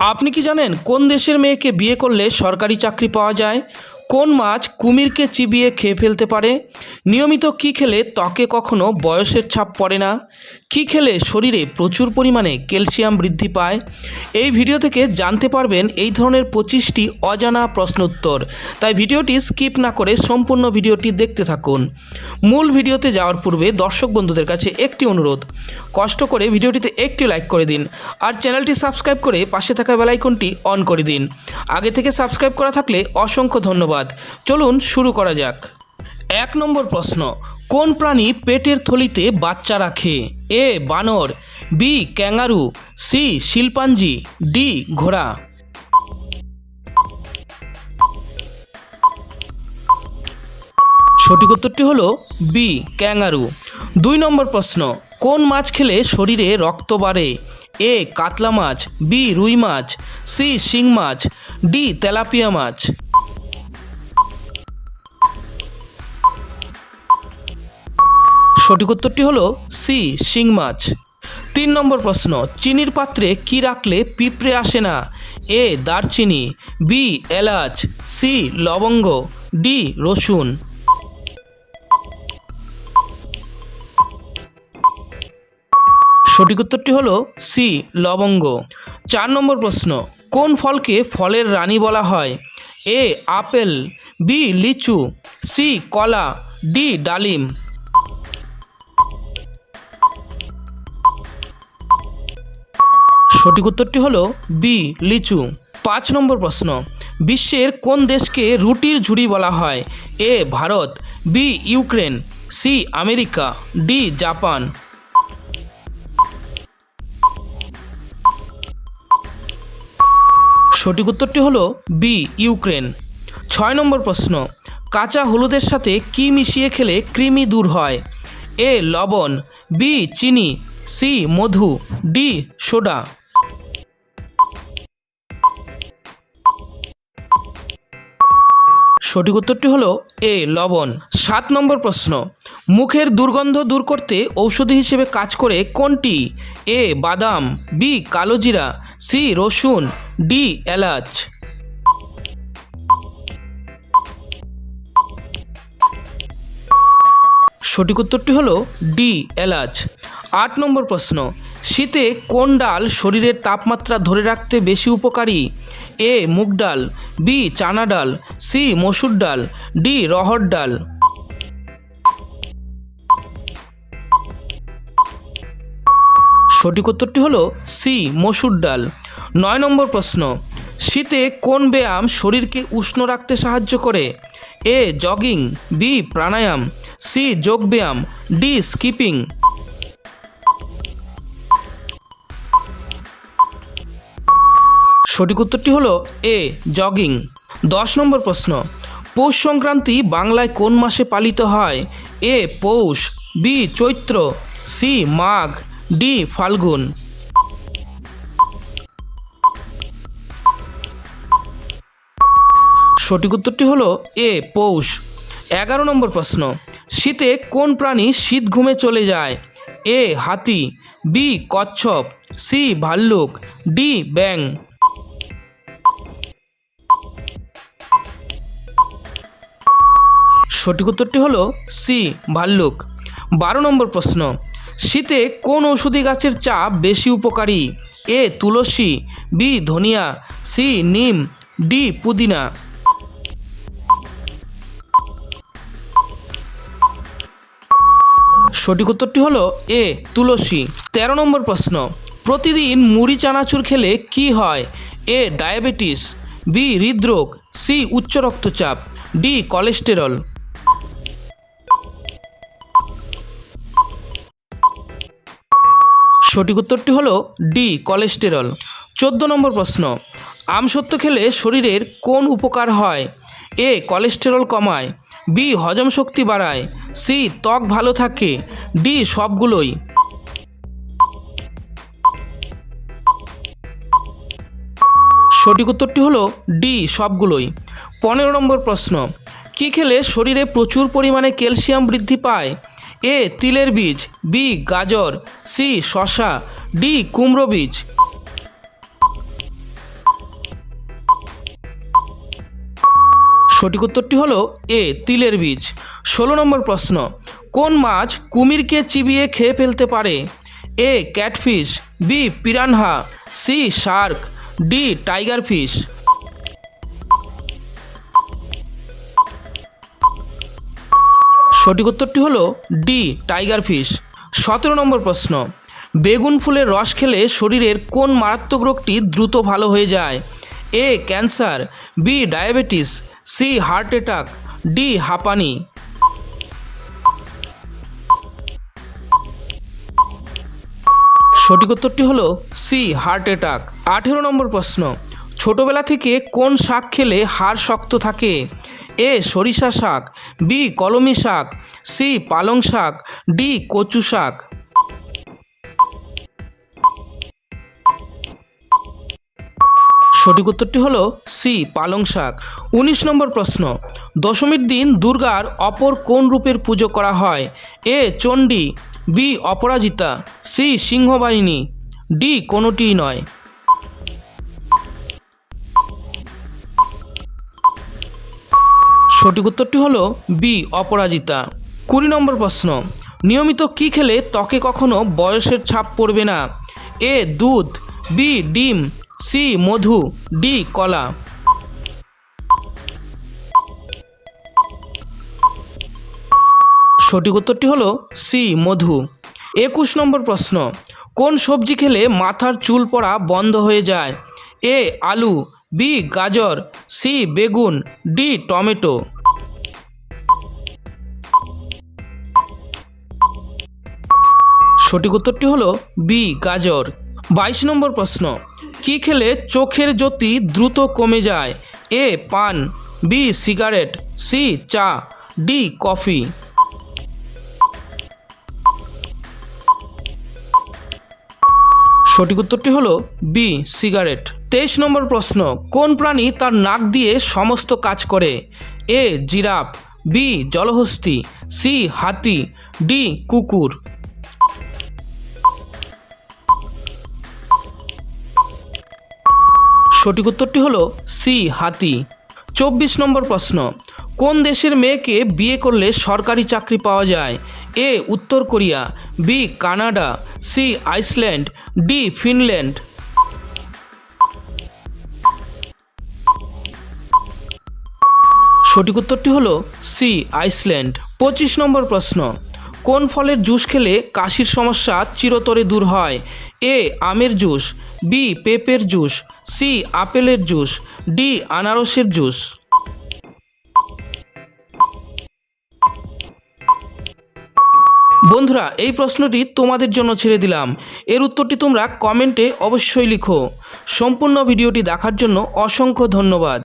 আপনি কি জানেন কোন দেশের মেয়েকে বিয়ে করলে সরকারি চাকরি পাওয়া যায়? কোন মাছ কুমিরকে চিবিয়ে খেয়ে ফেলতে পারে? নিয়মিত কী খেলে ত্বকে কখনো বয়সের ছাপ পড়ে না? কী খেলে শরীরে প্রচুর পরিমাণে ক্যালসিয়াম বৃদ্ধি পায়? এই ভিডিও থেকে জানতে পারবেন এই ধরনের পঁচিশটি অজানা প্রশ্ন উত্তর তাই ভিডিওটি স্কিপ না করে সম্পূর্ণ ভিডিওটি দেখতে থাকুন। মূল ভিডিওতে যাওয়ার পূর্বে দর্শক বন্ধুদের কাছে একটি অনুরোধ। কষ্ট করে ভিডিওটিতে একটি লাইক করে দিন আর চ্যানেলটি সাবস্ক্রাইব করে পাশে থাকা বেলাইকনটি অন করে দিন। আগে থেকে সাবস্ক্রাইব করা থাকলে অসংখ্য ধন্যবাদ। চলুন শুরু করা যাক। এক নম্বর প্রশ্ন, কোন প্রাণী পেটের থলিতে বাচ্চা রাখে? এ, বানর, B, kangaroo, C, chimpanzee, D, ঘোড়া। সঠিক উত্তরটি হলো বি, ক্যাঙ্গারু। দুই নম্বর প্রশ্ন, কোন মাছ খেলে শরীরে রক্ত বাড়ে? এ, কাতলা মাছ, বি, রুই মাছ, সি, শিং মাছ, ডি, তেলাপিয়া মাছ। সঠিক উত্তরটি হলো সি, শিং মাছ। তিন নম্বর প্রশ্ন, চিনির পাত্রে কি রাখলে পিঁপড়ে আসে না? এ, দারচিনি, বি, এলাচ, সি, লবঙ্গ, ডি, রসুন। সঠিক উত্তরটি হলো সি, লবঙ্গ। চার নম্বর প্রশ্ন, কোন ফলকে ফলের রানী বলা হয়? এ, আপেল, বি, লিচু, সি, কলা, ডি, ডালিম। সঠিক উত্তরটি হলো বি, লিচু। পাঁচ নম্বর প্রশ্ন, বিশ্বের কোন দেশকে রুটির ঝুড়ি বলা হয়? A, Bharat, B, Ukraine, C, America, D, Japan. সঠিক উত্তরটি হলো বি, ইউক্রেন। ছয় নম্বর প্রশ্ন, কাঁচা হলুদের সাথে কি মিশিয়ে খেলে কৃমি দূর হয়? এ, লবণ, বি, চিনি, সি, মধু, ডি, সোডা। সঠিক উত্তরটি হলো এ, লবণ। সাত নম্বর প্রশ্ন, মুখের দুর্গন্ধ দূর করতে ঔষধি হিসেবে কাজ করে কোনটি? এ, বাদাম, বি কালোজিরা সি, রসুন, ডি, এলাচ। সঠিক উত্তরটি হলো ডি, এলাচ। আট নম্বর প্রশ্ন, শীতে কোন ডাল শরীরের তাপমাত্রা ধরে রাখতে বেশি উপকারী? এ মুগ ডাল, বি চানা ডাল, সি মসুর ডাল, ডি রহর ডাল। সঠিক উত্তরটি হলো সি মসুর ডাল। নয় নম্বর প্রশ্ন, শীতে কোন ব্যায়াম শরীরকে উষ্ণ রাখতে সাহায্য করে? A jogging, B pranayama, C যোগব্যায়াম ডি স্কিপিং। সঠিক উত্তরটি হলো এ জগিং দশ নম্বর প্রশ্ন, পৌষ সংক্রান্তি বাংলায় কোন মাসে পালিত হয়? এ, পৌষ, বি, চৈত্র, সি, মাঘ, ডি, ফাল্গুন। সঠিক উত্তরটি হলো এ, পৌষ। এগারো নম্বর প্রশ্ন, শীতে কোন প্রাণী শীত ঘুমে চলে যায়? এ, হাতি, বি, কচ্ছপ, সি, ভাল্লুক, ডি ব্যাং সঠিক উত্তরটি হলো সি, ভাল্লুক। বারো নম্বর প্রশ্ন, শীতে কোন ওষুধি গাছের চা বেশি উপকারী? এ, তুলসী, বি, ধনিয়া, সি, নিম, ডি, পুদিনা। সঠিক উত্তরটি হলো এ, তুলসী। তেরো নম্বর প্রশ্ন, প্রতিদিন মুড়ি চানাচুর খেলে কি হয়? এ, ডায়াবেটিস, বি, হৃদরোগ, সি, উচ্চ রক্তচাপ, ডি, কোলেস্টেরল। সঠিক উত্তরটি হলো ডি, কোলেস্টেরল। চোদ্দ নম্বর প্রশ্ন আমসত্ব খেলে শরীরের কোন উপকার হয়? এ, কোলেস্টেরল কমায়। বি, হজম শক্তি বাড়ায়। সি, ত্বক ভালো থাকে। ডি সবগুলোই। সঠিক উত্তরটি হলো ডি সবগুলোই। পনেরো নম্বর প্রশ্ন, কি খেলে শরীরে প্রচুর পরিমাণে ক্যালসিয়াম বৃদ্ধি পায়? এ তিলের বীজ, বি গাজর, সি শশা ডি কুমড়ো বীজ। সঠিক উত্তরটি হলো এ, তিলের বীজ। ষোলো নম্বর প্রশ্ন, কোন মাছ কুমিরকে চিবিয়ে খেয়ে ফেলতে পারে? A, catfish, B, piranha, C, shark, D tiger fish সঠিক উত্তরটি হলো ডি, টাইগার ফিশ। সতেরো নম্বর প্রশ্ন, বেগুন ফুলের রস খেলে শরীরের কোন মারাত্মক রোগটি দ্রুত ভালো হয়ে যায়? A, cancer, B, diabetes, C, heart attack, D, হাঁপানি। সঠিক উত্তরটি হলো সি, হার্ট অ্যাটাক। আঠেরো নম্বর প্রশ্ন, ছোটবেলা থেকে কোন শাক খেলে হাড় শক্ত থাকে? এ সরিষা শাক, বি কলমি শাক, সি পালং শাক, ডি কচু শাক। সঠিক উত্তরটি হলো সি পালং শাক। উনিশ নম্বর প্রশ্ন, দশমীর দিন দুর্গার অপর কোন রূপের পুজো করা হয়? A Chandi, B Aparajita, C Singhabahini, D কোনোটিই নয়। সঠিক উত্তরটি হলো বি অপরাজিতা। কুড়ি নম্বর প্রশ্ন, নিয়মিত কি খেলে ত্বকে কখনো বয়সের ছাপ পড়বে না? এ দুধ বি ডিম সি মধু ডি কলা। সঠিক উত্তরটি হলো সি মধু। একুশ নম্বর প্রশ্ন, কোন সবজি খেলে মাথার চুল পড়া বন্ধ হয়ে যায়? এ আলু, বি গাজর, সি বেগুন, ডি টমেটো। সঠিক উত্তরটি হলো বি গাজর। বাইশ নম্বর প্রশ্ন, কি খেলে চোখের জ্যোতি দ্রুত কমে যায়? এ পান, বি সিগারেট, সি চা, ডি কফি। সঠিক উত্তরটি হলো বি সিগারেট। তেইশ নম্বর প্রশ্ন, কোন প্রাণী তার নাক দিয়ে সমস্ত কাজ করে? এ, জিরাফ, বি, জলহস্তি, সি, হাতি, ডি, কুকুর। সঠিক উত্তরটি হলো সি, হাতি। চব্বিশ নম্বর প্রশ্ন, কোন দেশের মেয়েকে বিয়ে করলে সরকারি চাকরি পাওয়া যায়? এ, উত্তর Korea, B, Canada, C, Iceland, D, Finland. সঠিক উত্তরটি হলো সি, আইসল্যান্ড। পঁচিশ নম্বর প্রশ্ন। কোন ফলের জুস খেলে কাশির সমস্যা চিরতরে দূর হয়? এ, আমের জুস, বি, পেঁপের জুস, সি, আপেলের জুস, ডি, আনারসের জুস। বন্ধুরা, এই প্রশ্নটি তোমাদের জন্য ছেড়ে দিলাম। এর উত্তরটি তোমরা কমেন্টে অবশ্যই লিখো। সম্পূর্ণ ভিডিওটি দেখার জন্য অসংখ্য ধন্যবাদ।